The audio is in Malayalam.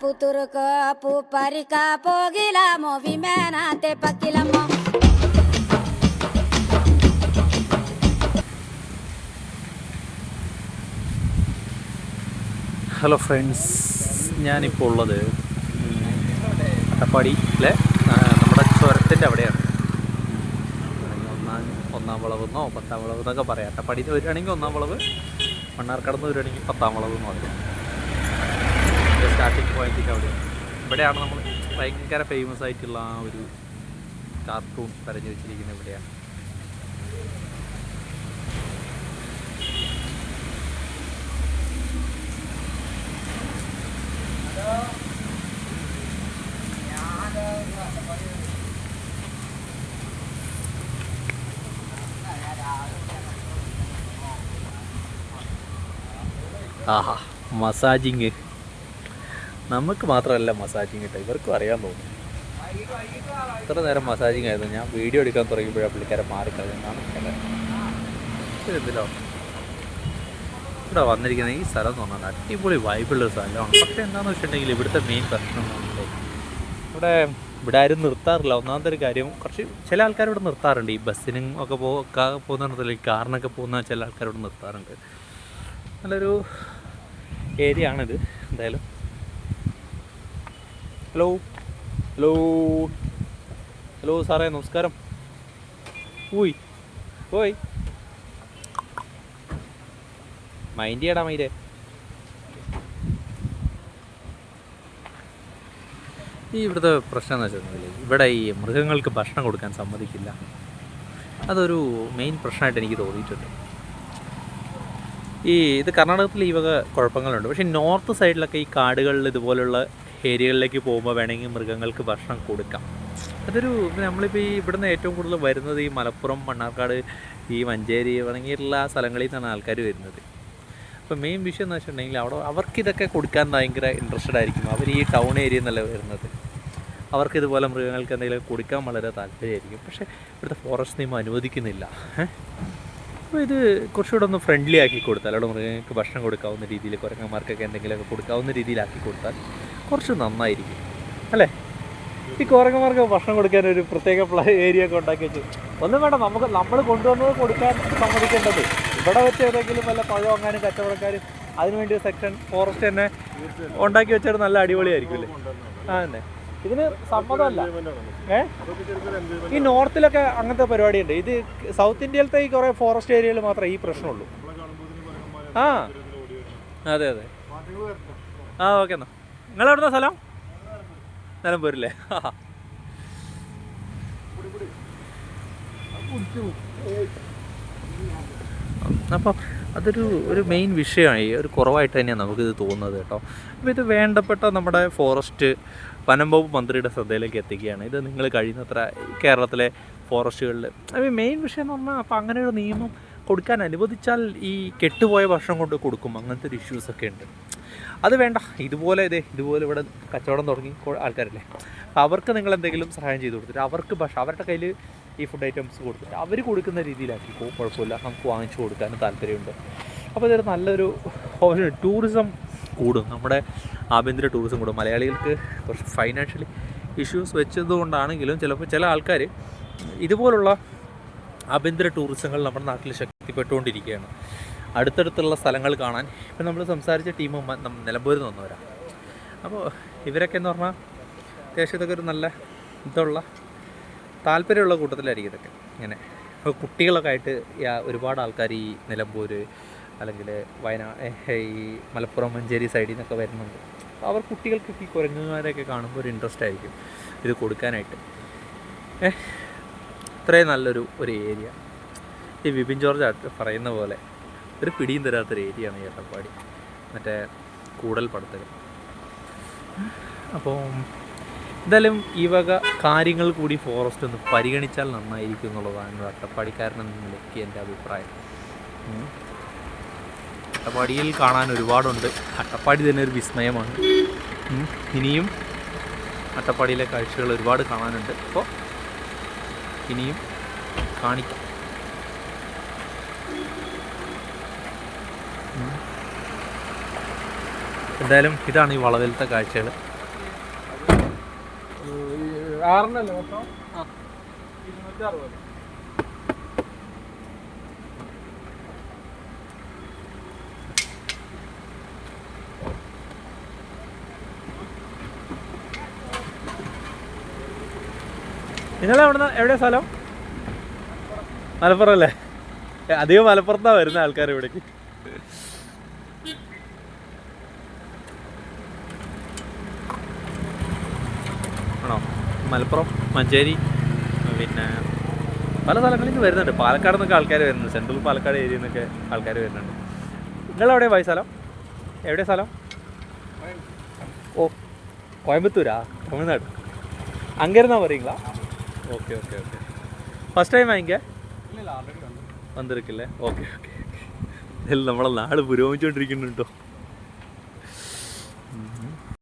പുത്തുറുക്ക് പൂ പരിക്ക പോകിലമോ വിമേനത്തെ പക്കിലമോ ഹലോ ഫ്രണ്ട്സ് ഞാനിപ്പോൾ ഉള്ളത് അട്ടപ്പാടിയിലെ നമ്മുടെ ചുരത്തിന്റെ അവിടെയാണ്. ഒന്നാം ഒന്നാം വളവ് എന്നോ പത്താം വളവ് എന്നൊക്കെ പറയാം അട്ടപ്പാടിയിൽ വരികയാണെങ്കിൽ ഒന്നാം വളവ് മണ്ണാർക്കടന്ന് വരികയാണെങ്കിൽ പത്താം വളവ് എന്ന് പറയാം. സ്റ്റാർട്ടിങ് പോയിന്റിന്റെ അവിടെയാണ് ഇവിടെയാണ് നമ്മൾ ഭയങ്കര ഫേമസ് ആയിട്ടുള്ള ആ ഒരു കാർട്ടൂൺ പറഞ്ഞു വെച്ചിരിക്കുന്നത് ഇവിടെയാണ്. ആഹാ മസാജിങ്. നമുക്ക് മാത്രമല്ല മസാജിങ് കിട്ടുക. ഇവർക്കും അറിയാൻ തോന്നുന്നു ഇത്ര നേരം മസാജിങ് ആയിരുന്നു. ഞാൻ വീഡിയോ എടുക്കാൻ തുടങ്ങിയപ്പോഴാണ് പുള്ളിക്കാരെ മാറിക്കളഞ്ഞാണ് എന്തിലോ ഇവിടെ വന്നിരിക്കുന്ന ഈ സ്ഥലം എന്ന് പറഞ്ഞാൽ അടിപൊളി വൈബുള്ള ഒരു സ്ഥലമാണ്. പക്ഷേ എന്താണെന്ന് വെച്ചിട്ടുണ്ടെങ്കിൽ ഇവിടുത്തെ മെയിൻ പ്രശ്നം ഇവിടെ ഇവിടെ ആരും നിർത്താറില്ല. ഒന്നാമത്തെ ഒരു കാര്യം കുറച്ച് ചില ആൾക്കാർ ഇവിടെ നിർത്താറുണ്ട്. ഈ ബസ്സിനും ഒക്കെ പോ കാ- ഈ കാറിനൊക്കെ പോകുന്ന ചില ആൾക്കാർ ഇവിടെ നിർത്താറുണ്ട്. നല്ലൊരു ഏരിയ ആണിത്. എന്തായാലും ഹലോ ഹലോ ഹലോ സാറേ നമസ്കാരം. ഊയ് ഓയ് മൈൻഡ് ചെയ്യടാ മൈൻഡ് ഈ ഇവിടുത്തെ പ്രശ്നം എന്ന് വെച്ചാൽ ഇവിടെ ഈ മൃഗങ്ങൾക്ക് ഭക്ഷണം കൊടുക്കാൻ സമ്മതിക്കില്ല. അതൊരു മെയിൻ പ്രശ്നമായിട്ട് എനിക്ക് തോന്നിയിട്ടുണ്ട്. ഈ ഇത് കർണാടകത്തിൽ ഈ വക കുഴപ്പങ്ങളുണ്ട്. പക്ഷേ നോർത്ത് സൈഡിലൊക്കെ ഈ കാടുകളിൽ ഇതുപോലുള്ള ഏരിയകളിലേക്ക് പോകുമ്പോൾ വേണമെങ്കിൽ മൃഗങ്ങൾക്ക് ഭക്ഷണം കൊടുക്കാം. അതൊരു നമ്മളിപ്പോൾ ഈ ഇവിടുന്ന് ഏറ്റവും കൂടുതൽ വരുന്നത് ഈ മലപ്പുറം മണ്ണാർക്കാട് ഈ മഞ്ചേരി തുടങ്ങിയിട്ടുള്ള സ്ഥലങ്ങളിൽ നിന്നാണ് ആൾക്കാർ വരുന്നത്. അപ്പോൾ മെയിൻ വിഷയം എന്ന് വെച്ചിട്ടുണ്ടെങ്കിൽ അവിടെ അവർക്കിതൊക്കെ കൊടുക്കാൻ ഭയങ്കര ഇൻട്രസ്റ്റഡ് ആയിരിക്കും. അവർ ഈ ടൗൺ ഏരിയ നിന്നല്ല വരുന്നത്. അവർക്ക് ഇതുപോലെ മൃഗങ്ങൾക്ക് എന്തെങ്കിലും കൊടുക്കാൻ വളരെ താല്പര്യമായിരിക്കും. പക്ഷേ ഇവിടുത്തെ ഫോറസ്റ്റ് നിയമം അനുവദിക്കുന്നില്ല. അപ്പോൾ ഇത് കുറച്ചുകൂടെ ഒന്ന് ഫ്രണ്ട്ലി ആക്കി കൊടുത്താൽ അവിടെ മൃഗങ്ങൾക്ക് ഭക്ഷണം കൊടുക്കാവുന്ന രീതിയിൽ കുരങ്ങന്മാർക്കൊക്കെ എന്തെങ്കിലുമൊക്കെ കൊടുക്കാവുന്ന രീതിയിലാക്കി കൊടുത്താൽ കുറച്ച് നന്നായിരിക്കും. അല്ലേ? ഈ കുരങ്ങന്മാർക്ക് ഭക്ഷണം കൊടുക്കാൻ ഒരു പ്രത്യേക ഏരിയ ഒക്കെ ഉണ്ടാക്കി വെച്ചു. ഒന്നും വേണ്ട നമുക്ക് നമ്മൾ കൊണ്ടുവന്നത് കൊടുക്കാൻ സമ്മതിക്കേണ്ടത്. ഇവിടെ വെച്ച് ഏതെങ്കിലും വല്ല പഴം വാങ്ങാനും കച്ചവടക്കാരും അതിനുവേണ്ടി സെക്ഷൻ ഫോറസ്റ്റ് തന്നെ ഉണ്ടാക്കി വെച്ചാൽ നല്ല അടിപൊളിയായിരിക്കും അല്ലേ? ആ തന്നെ ഇതിന് സമ്മതമല്ല. ഏ? ഈ നോർത്തിലൊക്കെ അങ്ങനത്തെ പരിപാടിയുണ്ട്. ഇത് സൗത്ത് ഇന്ത്യയിലത്തെ ഈ കുറേ ഫോറസ്റ്റ് ഏരിയയിൽ മാത്രമേ ഈ പ്രശ്നമുള്ളൂ. ആ. അതെ അതെ. ആ ഓക്കെ എന്നാ. നിങ്ങൾ എവിടുന്ന സ്ഥലം? നിലമ്പൂരില്ലേ അപ്പോൾ അതൊരു ഒരു മെയിൻ വിഷയമായി ഒരു കുറവായിട്ട് തന്നെയാണ് നമുക്കിത് തോന്നുന്നത് കേട്ടോ. അപ്പോൾ ഇത് വേണ്ടപ്പെട്ട നമ്മുടെ ഫോറസ്റ്റ് വനംവകുപ്പ് മന്ത്രിയുടെ ശ്രദ്ധയിലേക്ക് എത്തിക്കുകയാണ്. ഇത് നിങ്ങൾ കഴിയുന്നത്ര കേരളത്തിലെ ഫോറസ്റ്റുകളിൽ അപ്പോൾ മെയിൻ വിഷയം എന്ന് പറഞ്ഞാൽ അപ്പോൾ അങ്ങനെ ഒരു നിയമം കൊടുക്കാൻ അനുവദിച്ചാൽ ഈ കെട്ടുപോയ ഭക്ഷണം കൊണ്ട് കൊടുക്കും. അങ്ങനത്തെ ഒരു ഇഷ്യൂസൊക്കെ ഉണ്ട്. അത് വേണ്ട. ഇതുപോലെ ഇതേ ഇതുപോലെ ഇവിടെ കച്ചവടം തുടങ്ങി ആൾക്കാരല്ലേ. അവർക്ക് നിങ്ങൾ എന്തെങ്കിലും സഹായം ചെയ്ത് കൊടുത്തിട്ട് അവർക്ക് ഭക്ഷണം അവരുടെ കയ്യിൽ ഈ ഫുഡ് ഐറ്റംസ് കൊടുത്തിട്ട് അവർ കൊടുക്കുന്ന രീതിയിലാക്കി. കുഴപ്പമില്ല. നമുക്ക് വാങ്ങിച്ചു കൊടുക്കാനും താല്പര്യമുണ്ട്. അപ്പോൾ ഇതൊരു നല്ലൊരു ഓപ്ഷൻ ടൂറിസം കൂടും. നമ്മുടെ ആഭ്യന്തര ടൂറിസം കൂടും. മലയാളികൾക്ക് കുറച്ച് ഫൈനാൻഷ്യലി ഇഷ്യൂസ് വെച്ചതുകൊണ്ടാണെങ്കിലും ചിലപ്പോൾ ചില ആൾക്കാർ ഇതുപോലുള്ള ആഭ്യന്തര ടൂറിസങ്ങൾ നമ്മുടെ നാട്ടിൽ ശക്തിപ്പെട്ടുകൊണ്ടിരിക്കുകയാണ് അടുത്തടുത്തുള്ള സ്ഥലങ്ങൾ കാണാൻ ഇപ്പം നമ്മൾ സംസാരിച്ച ടീമും നിലമ്പൂരിൽ നിന്ന് വന്നവരാണ് അപ്പോൾ ഇവരൊക്കെ എന്ന് പറഞ്ഞാൽ അത്യാവശ്യം ഇതൊക്കെ ഒരു നല്ല ഇതുള്ള താല്പര്യമുള്ള കൂട്ടത്തിലായിരിക്കും ഇതൊക്കെ. ഇങ്ങനെ. ഇപ്പോൾ കുട്ടികളൊക്കെ ആയിട്ട് ഒരുപാട് ആൾക്കാർ ഈ നിലമ്പൂർ അല്ലെങ്കിൽ വയനാ ഈ മലപ്പുറം മഞ്ചേരി സൈഡിൽ നിന്നൊക്കെ വരുന്നുണ്ട്. അവർ കുട്ടികൾക്കൊക്കെ ഈ കുരങ്ങന്മാരെയൊക്കെ കാണുമ്പോൾ ഒരു ഇൻട്രസ്റ്റ് ആയിരിക്കും ഇത് കൊടുക്കാനായിട്ട്. ഏഹ് ഇത്രയും നല്ലൊരു ഒരു ഏരിയ ഈ വിപിൻ ജോർജ് പറയുന്ന പോലെ ഒരു പിടിയും തരാത്തൊരു ഏരിയയാണ് ഈ അട്ടപ്പാടി മറ്റേ കൂടൽ പടത്തൽ അപ്പോൾ എന്തായാലും ഈ വക കാര്യങ്ങൾ കൂടി ഫോറസ്റ്റ് ഒന്ന് പരിഗണിച്ചാൽ നന്നായിരിക്കും എന്നുള്ളതാണ് എന്ന നിലയ്ക്ക് എന്റെ അഭിപ്രായം. അട്ടപ്പാടിയിൽ കാണാൻ ഒരുപാടുണ്ട്. അട്ടപ്പാടി തന്നെ ഒരു വിസ്മയമാണ്. ഇനിയും അട്ടപ്പാടിയിലെ കാഴ്ചകൾ ഒരുപാട് കാണാനുണ്ട്. അപ്പോൾ ഇനിയും കാണിക്കാം. എന്തായാലും ഇതാണ് ഈ വളവിലത്തെ കാഴ്ചകൾ ആറിനല്ലേ മൊത്തം? ഇരുന്നൂറ്റി അറുപത് നിങ്ങൾ എവിടെ എവിടെയാ സ്ഥലം? മലപ്പുറം അല്ലേ? അധികം മലപ്പുറത്താണ് വരുന്ന ആൾക്കാർ ഇവിടേക്ക്. മലപ്പുറം മഞ്ചേരി പിന്നെ പല സ്ഥലങ്ങളിൽ നിന്ന് വരുന്നുണ്ട്. പാലക്കാട് നിന്നൊക്കെ ആൾക്കാർ വരുന്നുണ്ട്. സെൻട്രൽ പാലക്കാട് ഏരിയയിൽ നിന്നൊക്കെ ആൾക്കാർ വരുന്നുണ്ട്. നിങ്ങളെവിടെ പോയ സ്ഥലം? എവിടെ സ്ഥലം? ഓ കോയമ്പത്തൂരാ? തമിഴ്നാട്. അങ്ങനെ வரீங்களா okay okay okay. First time വാങ്ങിക്കേ വന്നിരിക്കില്ലേ? ഓക്കെ ഓക്കെ ഇതിൽ നമ്മളെ നാട് പുരോഗമിച്ചുകൊണ്ടിരിക്കുന്നുണ്ടോ